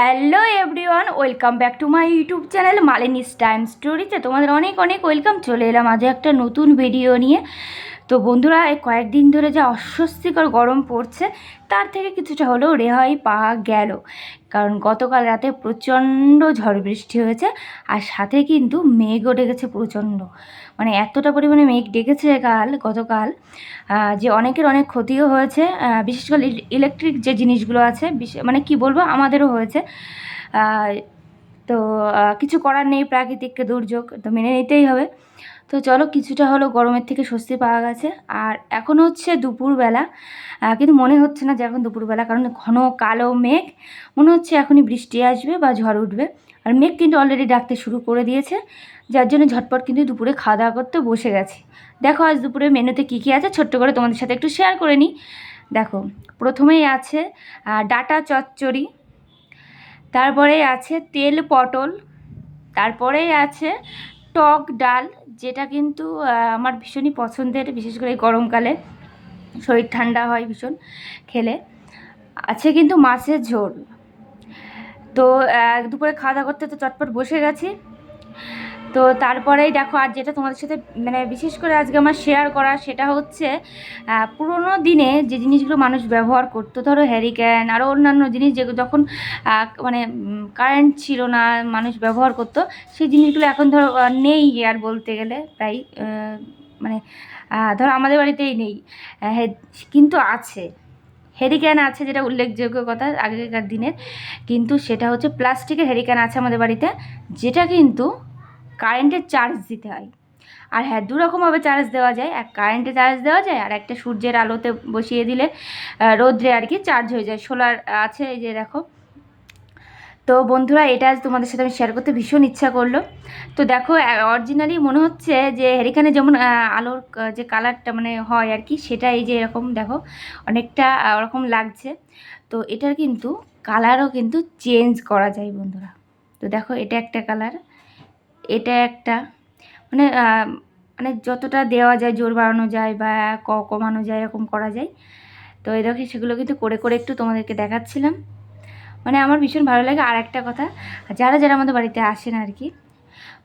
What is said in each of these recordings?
Hello everyone, welcome back to my YouTube channel Malini's time স্টোরিতে তোমাদের অনেক অনেক ওয়েলকাম। চলে এলাম আজ একটা নতুন ভিডিও নিয়ে। তো বন্ধুরা, এই কয়েকদিন ধরে যা অস্বস্তিকর গরম পড়ছে, তার থেকে কিছুটা হলেও রেহাই পাওয়া গেল। কারণ গতকাল রাতে প্রচণ্ড ঝড় বৃষ্টি হয়েছে, আর সাথে কিন্তু মেঘও ডেকেছে প্রচণ্ড। মানে এতটা পরিমাণে মেঘ ডেকেছে কাল, গতকাল যে অনেকের অনেক ক্ষতিও হয়েছে বিশেষ করে ইলেকট্রিক যে জিনিসগুলো আছে মানে কি বলব, আমাদেরও হয়েছে। তো কিছু করার নেই প্রাকৃতিক দুর্যোগ তো মেনে নিতেই হবে। তো চলো কিছুটা হলো গরমের থেকে স্বস্তি পাওয়া গেছে। আর এখন হচ্ছে দুপুরবেলা কিন্তু মনে হচ্ছে না যে এখন দুপুরবেলা, কারণ ঘন কালো মেঘ। মনে হচ্ছে এখনই বৃষ্টি আসবে বা ঝড় উঠবে। আর মেঘ কিন্তু অলরেডি ডাকতে শুরু করে দিয়েছে, যার জন্য ঝটপট কিন্তু দুপুরে খাওয়া দাওয়া করতে বসে গেছে। দেখো, আজ দুপুরে মেনুতে কী কী আছে? ছোট্ট করে তোমাদের সাথে একটু শেয়ার করে নিই। দেখো, প্রথমেই আছে ডাটা চচ্চড়ি তারপরে আছে তেল পটল, তারপরেই আছে টক ডাল যেটা কিন্তু আমার ভীষণই পছন্দের, বিশেষ করে গরমকালে। শরীর ঠান্ডা হয় ভীষণ খেলে। আছে কিন্তু মাছের ঝোল। তো দুপুরে খাওয়া দাওয়া করতে তো চটপট বসে গেছি। তো তারপরেই দেখো, আর যেটা তোমাদের সাথে মানে বিশেষ করে আজকে আমার শেয়ার করা, সেটা হচ্ছে পুরোনো দিনে যে জিনিসগুলো মানুষ ব্যবহার করতো, ধরো হ্যারিকেন আরও অন্যান্য জিনিস যেগুলো যখন মানে কারেন্ট ছিল না, মানুষ ব্যবহার করতো, সেই জিনিসগুলো এখন ধরো নেই আর বলতে গেলে, প্রায় মানে ধরো আমাদের বাড়িতেই নেই কিন্তু আছে। হেরিক্যান আছে যেটা উল্লেখযোগ্য কথা আগেকার দিনের, কিন্তু সেটা হচ্ছে প্লাস্টিকের হেরিক্যান আছে আমাদের বাড়িতে, যেটা কিন্তু কারেন্টের চার্জ দিতে হয়। আর হ্যাঁ দু রকমভাবে চার্জ দেওয়া যায়। এক কারেন্টে চার্জ দেওয়া যায় আর একটা সূর্যের আলোতে বসিয়ে দিলে রোদ্রে আর কি চার্জ হয়ে যায়। সোলার আছে এই যে দেখো। তো বন্ধুরা, এটা আজ তোমাদের সাথে আমি শেয়ার করতে ভীষণ ইচ্ছা করল। তো দেখো অরিজিনালি মনে হচ্ছে যে হেরিখানে যেমন আলোর যে কালারটা মানে হয় আর কি, সেটা এই যে এরকম দেখো, অনেকটা ওরকম লাগছে। তো এটার কিন্তু কালারও কিন্তু চেঞ্জ করা যায় বন্ধুরা। তো দেখো, এটা একটা কালার এটা একটা। মানে মানে যতটা দেওয়া যায়, জোর বাড়ানো যায় বা ক- কমানো যায়, এরকম করা যায়। তো দেখো, সেগুলো কিন্তু করে করে একটু তোমাদেরকে দেখাচ্ছিলাম। মানে আমার ভীষণ ভালো লাগে। আর একটা কথা, যারা যারা আমাদের বাড়িতে আসেন আর কি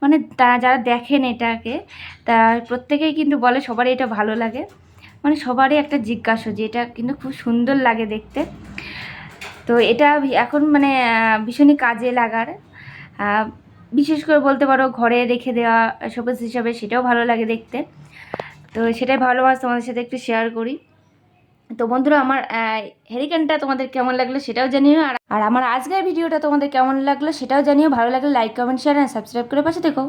মানে তারা, যারা দেখেন এটাকে, তা প্রত্যেকেই কিন্তু বলে সবারই এটা ভালো লাগে। মানে সবারই একটা জিজ্ঞাসা যে এটা কিন্তু খুব সুন্দর লাগে দেখতে। তো এটা এখন মানে ভীষণই কাজে লাগার। বিশেষ করে বলতে পারো ঘরে রেখে দেওয়া শোকেস হিসাবে সেটাও ভালো লাগে দেখতে। তো সেটাই ভালোবাস তোমাদের সাথে একটু শেয়ার করি। তো বন্ধুরা আমার হেরিকেনটা তোমাদের কেমন লাগল সেটাও জানিও। আর আমার আজকের ভিডিওটা তোমাদের কেমন লাগল সেটাও জানিও। ভালো লাগলে লাইক কমেন্ট শেয়ার আর সাবস্ক্রাইব করে পাশে দেখো